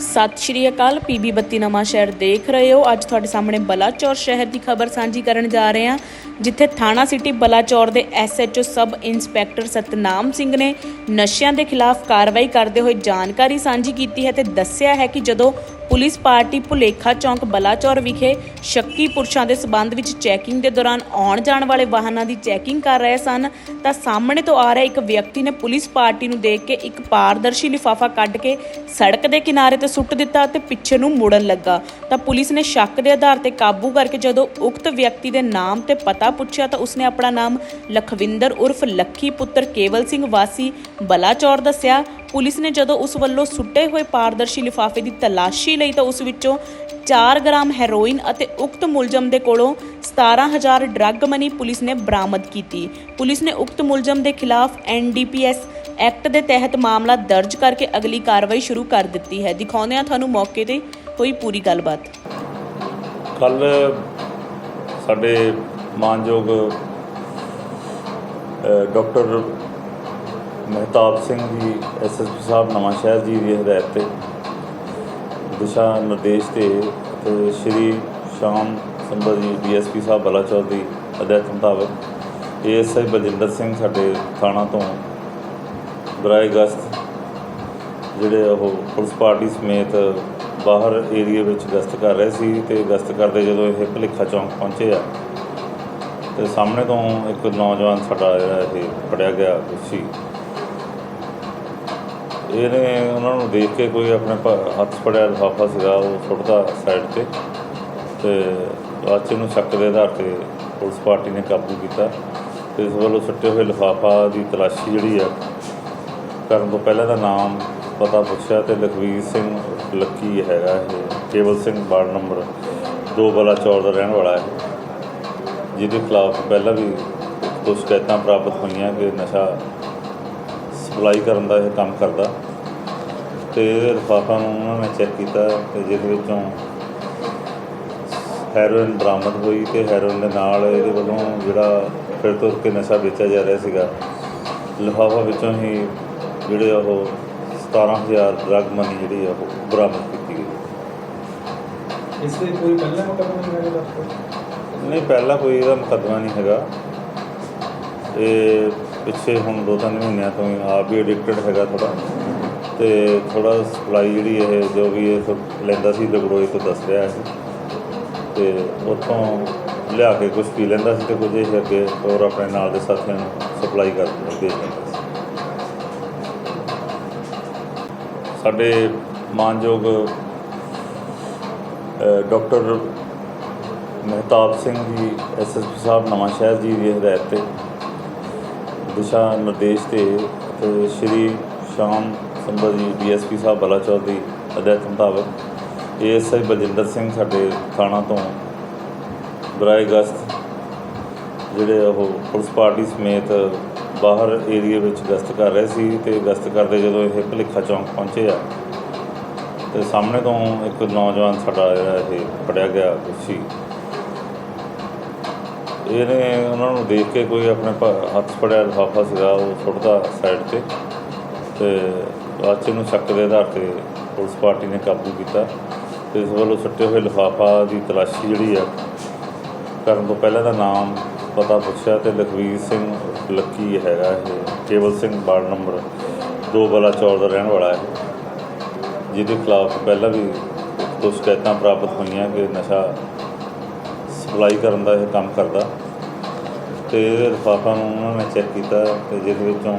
ਸਤਿ ਸ਼੍ਰੀ ਅਕਾਲ, ਪੀਬੀ ਬੱਤੀ ਨਵਾਂ ਸ਼ਹਿਰ ਦੇਖ ਰਹੇ ਹੋ। ਅੱਜ ਤੁਹਾਡੇ ਸਾਹਮਣੇ ਬਲਾਚੌਰ ਸ਼ਹਿਰ ਦੀ ਖਬਰ ਸਾਂਝੀ ਕਰਨ ਜਾ ਰਹੇ ਹਾਂ, ਜਿੱਥੇ ਥਾਣਾ ਸਿਟੀ ਬਲਾਚੌਰ ਦੇ SHO sub inspector Satnam Singh ਨੇ ਨਸ਼ਿਆਂ ਦੇ ਖਿਲਾਫ ਕਾਰਵਾਈ ਕਰਦੇ ਹੋਏ ਜਾਣਕਾਰੀ ਸਾਂਝੀ ਕੀਤੀ ਹੈ ਤੇ ਦੱਸਿਆ ਹੈ ਕਿ ਜਦੋਂ ਪੁਲਿਸ ਪਾਰਟੀ ਭੁਲੇਖਾ ਚੌਂਕ ਬਲਾਚੌਰ ਵਿਖੇ ਸ਼ੱਕੀ ਪੁਰਸ਼ਾਂ ਦੇ ਸਬੰਧ ਵਿੱਚ ਚੈਕਿੰਗ ਦੇ ਦੌਰਾਨ ਆਉਣ ਜਾਣ ਵਾਲੇ ਵਾਹਨਾਂ ਦੀ ਚੈਕਿੰਗ ਕਰ ਰਹੇ ਸਨ। ਤਾਂ ਸਾਹਮਣੇ ਤੋਂ ਆ ਰਿਹਾ ਇੱਕ ਵਿਅਕਤੀ ਨੇ ਪੁਲਿਸ ਪਾਰਟੀ ਨੂੰ ਦੇਖ ਕੇ ਇੱਕ ਪਾਰਦਰਸ਼ੀ ਲਿਫਾਫਾ ਕੱਢ ਕੇ ਸੜਕ ਦੇ ਕਿਨਾਰੇ ਤੇ ਸੁੱਟ ਦਿੱਤਾ ਅਤੇ ਪਿੱਛੇ ਨੂੰ ਮੁੜਨ ਲੱਗਾ। ਤਾਂ ਪੁਲਿਸ ਨੇ ਸ਼ੱਕ ਦੇ ਆਧਾਰ ਤੇ ਕਾਬੂ ਕਰਕੇ ਜਦੋਂ ਉਕਤ ਵਿਅਕਤੀ ਦੇ ਨਾਮ ਤੇ ਪਤਾ ਪੁੱਛਿਆ ਤਾਂ ਉਸਨੇ ਆਪਣਾ ਨਾਮ ਲਖਵਿੰਦਰ ਉਰਫ ਲੱਖੀ ਪੁੱਤਰ ਕੇਵਲ ਸਿੰਘ ਵਾਸੀ ਬਲਾਚੌਰ ਦੱਸਿਆ। ਪੁਲਿਸ ਨੇ ਜਦੋਂ ਉਸ ਵੱਲੋਂ ਸੁੱਟੇ ਹੋਏ ਪਾਰਦਰਸ਼ੀ ਲਿਫਾਫੇ ਦੀ ਤਲਾਸ਼ੀ ਲਈ ਤਾਂ ਉਸ ਵਿੱਚੋਂ 4 ਗ੍ਰਾਮ ਹੈਰੋਇਨ ਅਤੇ ਉਕਤ ਮੁਲਜ਼ਮ ਦੇ ਕੋਲੋਂ 17000 ਡਰੱਗ ਮਨੀ ਪੁਲਿਸ ਨੇ ਬਰਾਮਦ ਕੀਤੀ। ਪੁਲਿਸ ਨੇ ਉਕਤ ਮੁਲਜ਼ਮ ਦੇ ਖਿਲਾਫ ਐਨਡੀਪੀਐਸ ਐਕਟ ਦੇ ਤਹਿਤ ਮਾਮਲਾ ਦਰਜ ਕਰਕੇ ਅਗਲੀ ਕਾਰਵਾਈ ਸ਼ੁਰੂ ਕਰ ਦਿੱਤੀ ਹੈ। ਦਿਖਾਉਂਦੇ ਹਾਂ ਤੁਹਾਨੂੰ ਮੌਕੇ ਤੇ ਹੋਈ ਪੂਰੀ ਗੱਲਬਾਤ। ਕੱਲ ਸਾਡੇ ਮਾਨਯੋਗ ਡਾਕਟਰ ਮਹਿਤਾਬ ਸਿੰਘ ਜੀ ਐਸਐਸਪੀ ਸਾਹਿਬ, ਨਵਾਂ ਸ਼ਹਿਰ ਜੀ ਦੀ ਹਦਾਇਤ ਤੇ ਦਿਸ਼ਾ ਨਿਰਦੇਸ਼ ਤੇ ਤੇ ਸ਼੍ਰੀ ਸ਼ਾਮ ਸੰਧਾ ਜੀ, ਡੀਐਸਪੀ ਸਾਹਿਬ ਬਲਾਚੌਰ ਦੀ ਹਦਾਇਤ ਮੁਤਾਬਕ ਏਐਸਆਈ ਬਲਜਿੰਦਰ ਸਿੰਘ ਸਾਡੇ ਥਾਣਾ ਤੋਂ ਬਰਾਏ ਗਸਤ, ਜਿਹੜੇ ਉਹ ਪੁਲਿਸ ਪਾਰਟੀ ਸਮੇਤ ਬਾਹਰ ਏਰੀਆ ਵਿੱਚ ਗਸ਼ਤ ਕਰ ਰਹੇ ਸੀ ਤੇ ਗਸ਼ਤ ਕਰਦੇ ਜਦੋਂ ਇਹ ਭਲੇਖਾ ਚੌਂਕ ਪਹੁੰਚੇ ਆ, ਤੇ ਸਾਹਮਣੇ ਤੋਂ ਇੱਕ ਨੌਜਵਾਨ ਸਾਡਾ ਜਿਹੜਾ ਇਹ ਫੜਿਆ ਗਿਆ ਸੀ। ਇਹਨੇ ਉਹਨਾਂ ਨੂੰ ਦੇਖ ਕੇ ਕੋਈ ਆਪਣੇ ਹੱਥ ਫੜਿਆ, ਲਿਫਾਫਾ ਸੀਗਾ, ਉਹ ਸੁੱਟਦਾ ਸਾਈਡ ਤੇ। ਤੇ ਬਾਅਦ 'ਚ ਇਹਨੂੰ ਸ਼ੱਕ ਦੇ ਆਧਾਰ ਤੇ ਪੁਲਿਸ ਪਾਰਟੀ ਨੇ ਕਾਬੂ ਕੀਤਾ। ਤੇ ਇਸ ਵੱਲੋਂ ਸੁੱਟੇ ਹੋਏ ਲਿਫਾਫਾ ਦੀ ਤਲਾਸ਼ੀ ਜਿਹੜੀ ਆ, ਕਰਨ ਤੋਂ ਪਹਿਲਾਂ ਦਾ ਨਾਮ ਪਤਾ ਪੁੱਛਿਆ ਤੇ ਲਖਵੀਰ ਸਿੰਘ ਲੱਕੀ ਹੈਗਾ ਇਹ, Kewal Singh ward number 2 Balachaur ਦਾ ਰਹਿਣ ਵਾਲਾ ਹੈ। ਜਿਹਦੇ ਖਿਲਾਫ ਪਹਿਲਾਂ ਵੀ ਦੋ ਸ਼ਿਕਾਇਤਾਂ ਪ੍ਰਾਪਤ ਹੋਈਆਂ ਕਿ ਨਸ਼ਾ ਸਪਲਾਈ ਕਰਨ ਦਾ ਇਹ ਕੰਮ ਕਰਦਾ। ਤੇ ਇਹਦੇ ਲਿਫਾਫਾ ਨੂੰ ਉਹਨਾਂ ਨੇ ਚੈੱਕ ਕੀਤਾ ਤੇ ਜਿਹਦੇ ਵਿੱਚੋਂ ਹੈਰੋਇਨ ਬਰਾਮਦ ਹੋਈ ਤੇ ਹੈਰੋਇਨ ਦੇ ਨਾਲ ਇਹਦੇ ਵੱਲੋਂ ਜਿਹੜਾ ਫਿਰ ਤੁਰ ਕੇ ਨਸ਼ਾ ਵੇਚਿਆ ਜਾ ਰਿਹਾ ਸੀਗਾ ਲਿਫਾਫਾ ਵਿੱਚੋਂ ਹੀ ਜਿਹੜੇ ਉਹ 17000 ਡਰੱਗ ਮਨੀ ਜਿਹੜੀ ਆ ਉਹ ਬਰਾਮਦ ਕੀਤੀ ਗਈ। ਇਸ ਕੋਈ ਪਹਿਲਾ ਮੁਕੱਦਮਾ ਨਹੀਂ ਹੈ ਡਾਕਟਰ ਨਹੀਂ ਪਹਿਲਾਂ ਕੋਈ ਇਹਦਾ ਮੁਕੱਦਮਾ ਨਹੀਂ ਹੈਗਾ। ਇਹ ਪਿੱਛੇ ਹੁਣ ਦੋ ਤਿੰਨ ਮਹੀਨਿਆਂ ਤੋਂ ਹੀ ਆਪ ਵੀ ਐਡਿਕਟਡ ਹੈਗਾ ਥੋੜਾ ਤੇ ਥੋੜਾ ਸਪਲਾਈ ਜਿਹੜੀ ਇਹ ਜੋ ਵੀ ਇਹ ਤੋਂ ਲੈਂਦਾ ਸੀ ਲਗੜੋਏ ਤੋਂ ਦੱਸ ਰਿਹਾ ਹੈ ਤੇ ਉੱਥੋਂ ਲਿਆ ਕੇ ਕੁਝ ਪੀ ਲੈਂਦਾ ਸੀ ਤੇ ਕੁਝ ਇਹ ਅੱਗੇ ਹੋਰ ਆਪਣੇ ਨਾਲ ਦੇ ਸਾਥੀਆਂ ਨੂੰ ਸਪਲਾਈ ਕਰ ਦੇ ਦਿੰਦਾ ਸੀ। ਸਾਡੇ ਮਾਨਯੋਗ ਡਾਕਟਰ ਮਹਿਤਾਬ ਸਿੰਘ ਜੀ ਐਸਐਸਪੀ ਸਾਹਿਬ ਨਵਾਂ ਸ਼ਹਿਰ ਜੀ ਦੀ ਹਦਾਇਤ ਤੇ ਦਿਸ਼ਾ ਨਿਰਦੇਸ਼ ਤੇ ਤੇ ਸ਼੍ਰੀ ਸ਼ਾਮ ਸੰਧਾ ਜੀ, ਡੀਐਸਪੀ ਸਾਹਿਬ ਬਲਾਚੌਰ ਦੀ ਹਦਾਇਤ ਮੁਤਾਬਕ ਏਐਸਆਈ ਬਲਜਿੰਦਰ ਸਿੰਘ ਸਾਡੇ ਥਾਣਾ ਤੋਂ ਬਰਾਏ ਗਸਤ ਜਿਹੜੇ ਉਹ ਪੁਲਿਸ ਪਾਰਟੀ ਸਮੇਤ ਬਾਹਰ ਏਰੀਆ ਵਿੱਚ ਗਸ਼ਤ ਕਰ ਰਹੇ ਸੀ ਤੇ ਗਸ਼ਤ ਕਰਦੇ ਜਦੋਂ ਇਹ ਭਲੇਖਾ ਚੌਂਕ ਪਹੁੰਚੇ ਆ, ਤੇ ਸਾਹਮਣੇ ਤੋਂ ਇੱਕ ਨੌਜਵਾਨ ਸਾਡਾ ਜਿਹੜਾ ਇਹ ਫੜਿਆ ਗਿਆ ਸੀ। ਇਹਨੇ ਉਹਨਾਂ ਨੂੰ ਦੇਖ ਕੇ ਕੋਈ ਆਪਣੇ ਹੱਥ ਫੜਿਆ, ਲਿਫਾਫਾ ਸੀਗਾ, ਉਹ ਸੁੱਟਦਾ ਸਾਈਡ ਤੇ। ਤੇ ਬਾਅਦ 'ਚ ਸ਼ੱਕ ਦੇ ਆਧਾਰ ਤੇ ਪੁਲਿਸ ਪਾਰਟੀ ਨੇ ਕਾਬੂ ਕੀਤਾ। ਤੇ ਇਸ ਵੱਲੋਂ ਸੁੱਟੇ ਹੋਏ ਲਿਫਾਫਾ ਦੀ ਤਲਾਸ਼ੀ ਜਿਹੜੀ ਆ, ਕਰਨ ਤੋਂ ਪਹਿਲਾਂ ਦਾ ਨਾਮ ਪਤਾ ਪੁੱਛਿਆ ਤੇ ਲਖਵੀਰ ਸਿੰਘ ਲੱਕੀ ਹੈਗਾ ਇਹ, Kewal Singh ward number 2 Balachaur ਦਾ ਰਹਿਣ ਵਾਲਾ ਹੈ। ਜਿਹਦੇ ਖਿਲਾਫ ਪਹਿਲਾਂ ਵੀ ਦੋ ਸ਼ਿਕਾਇਤਾਂ ਪ੍ਰਾਪਤ ਹੋਈਆਂ ਕਿ ਨਸ਼ਾ ਸਪਲਾਈ ਕਰਨ ਦਾ ਇਹ ਕੰਮ ਕਰਦਾ। ਤੇ ਇਹਦੇ ਲਿਫਾਫਾ ਨੂੰ ਉਹਨਾਂ ਨੇ ਚੈੱਕ ਕੀਤਾ ਤੇ ਜਿਹਦੇ ਵਿੱਚੋਂ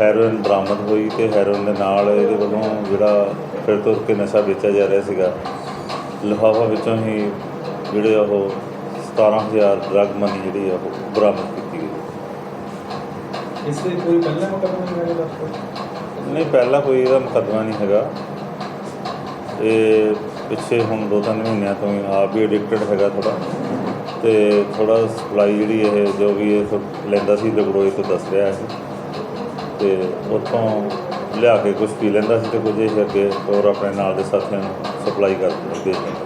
ਹੈਰੋਇਨ ਬਰਾਮਦ ਹੋਈ ਤੇ ਹੈਰੋਇਨ ਦੇ ਨਾਲ ਇਹਦੇ ਵੱਲੋਂ ਜਿਹੜਾ ਫਿਰ ਤੁਰ ਕੇ ਨਸ਼ਾ ਵੇਚਿਆ ਜਾ ਰਿਹਾ ਸੀਗਾ ਲਿਫਾਫਾ ਵਿੱਚੋਂ ਹੀ ਜਿਹੜੇ ਉਹ 17000 ਡਰੱਗ ਮਨੀ ਜਿਹੜੀ ਆ ਉਹ ਬਰਾਮਦ ਕੀਤੀ ਗਈ। ਇਸ ਦੇ ਕੋਈ ਪਹਿਲਾ ਮੁਕੱਦਮਾ ਨਹੀਂ ਹੈ ਡਾਕਟਰ ਨਹੀਂ ਪਹਿਲਾਂ ਕੋਈ ਇਹਦਾ ਮੁਕੱਦਮਾ ਨਹੀਂ ਹੈਗਾ। ਇਹ ਪਿੱਛੇ ਹੁਣ ਦੋ ਤਿੰਨ ਮਹੀਨਿਆਂ ਤੋਂ ਹੀ ਆਪ ਵੀ ਐਡਿਕਟਡ ਹੈਗਾ ਥੋੜਾ ਤੇ ਥੋੜਾ ਸਪਲਾਈ ਜਿਹੜੀ ਇਹ ਜੋ ਵੀ ਇਹ ਤੋਂ ਲੈਂਦਾ ਸੀ ਲਗੜੋਏ ਤੋਂ ਦੱਸ ਰਿਹਾ ਹੈ ਤੇ ਉੱਥੋਂ ਲਿਆ ਕੇ ਕੁਝ ਪੀ ਲੈਂਦਾ ਸੀ ਤੇ ਕੁਝ ਇਹ ਅੱਗੇ ਹੋਰ ਆਪਣੇ ਨਾਲ ਦੇ ਸਾਥੀਆਂ ਨੂੰ ਸਪਲਾਈ ਕਰ ਦਿੰਦਾ